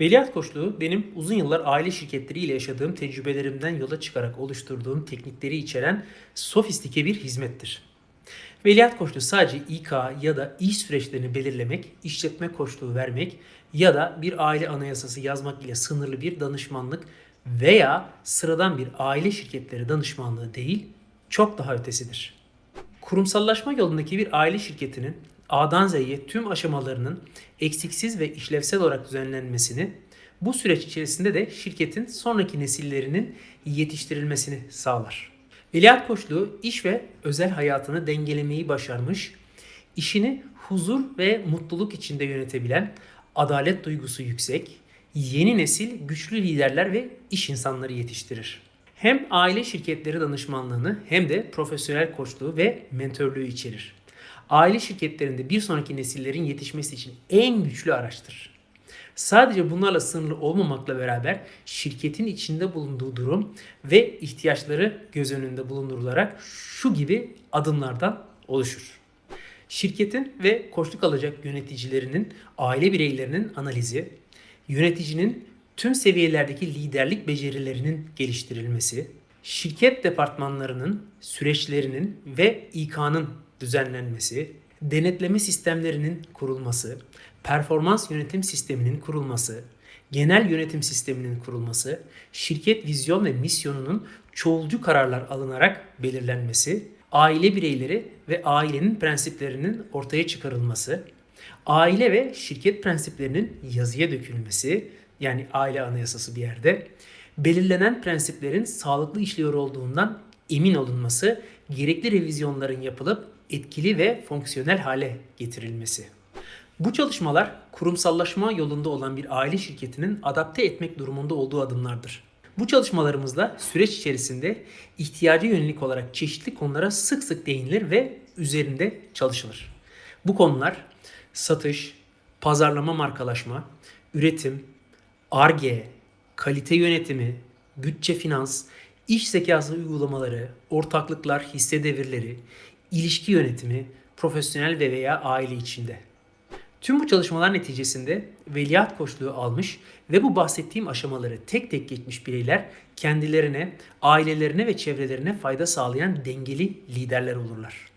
Veliaht koçluğu benim uzun yıllar aile şirketleriyle yaşadığım tecrübelerimden yola çıkarak oluşturduğum teknikleri içeren sofistike bir hizmettir. Veliaht koçluğu sadece İK ya da iş süreçlerini belirlemek, işletme koçluğu vermek ya da bir aile anayasası yazmak ile sınırlı bir danışmanlık veya sıradan bir aile şirketleri danışmanlığı değil, çok daha ötesidir. Kurumsallaşma yolundaki bir aile şirketinin A'dan Z'ye tüm aşamalarının eksiksiz ve işlevsel olarak düzenlenmesini, bu süreç içerisinde de şirketin sonraki nesillerinin yetiştirilmesini sağlar. Veliaht koçluğu iş ve özel hayatını dengelemeyi başarmış, işini huzur ve mutluluk içinde yönetebilen, adalet duygusu yüksek, yeni nesil güçlü liderler ve iş insanları yetiştirir. Hem aile şirketleri danışmanlığını hem de profesyonel koçluğu ve mentörlüğü içerir. Aile şirketlerinde bir sonraki nesillerin yetişmesi için en güçlü araçtır. Sadece bunlarla sınırlı olmamakla beraber şirketin içinde bulunduğu durum ve ihtiyaçları göz önünde bulundurularak şu gibi adımlardan oluşur. Şirketin ve koçluk alacak yöneticilerinin, aile bireylerinin analizi, yöneticinin tüm seviyelerdeki liderlik becerilerinin geliştirilmesi, şirket departmanlarının, süreçlerinin ve İK'nın düzenlenmesi, denetleme sistemlerinin kurulması, performans yönetim sisteminin kurulması, genel yönetim sisteminin kurulması, şirket vizyon ve misyonunun çoğulcu kararlar alınarak belirlenmesi, aile bireyleri ve ailenin prensiplerinin ortaya çıkarılması, aile ve şirket prensiplerinin yazıya dökülmesi, yani aile anayasası bir yerde, belirlenen prensiplerin sağlıklı işliyor olduğundan emin olunması, gerekli revizyonların yapılıp etkili ve fonksiyonel hale getirilmesi. Bu çalışmalar kurumsallaşma yolunda olan bir aile şirketinin adapte etmek durumunda olduğu adımlardır. Bu çalışmalarımızda süreç içerisinde ihtiyaca yönelik olarak çeşitli konulara sık sık değinilir ve üzerinde çalışılır. Bu konular satış, pazarlama markalaşma, üretim, ARGE, kalite yönetimi, bütçe finans, iş zekası uygulamaları, ortaklıklar, hisse devirleri, ilişki yönetimi, profesyonel ve veya aile içinde. Tüm bu çalışmalar neticesinde veliaht koçluğu almış ve bu bahsettiğim aşamaları tek tek geçmiş bireyler kendilerine, ailelerine ve çevrelerine fayda sağlayan dengeli liderler olurlar.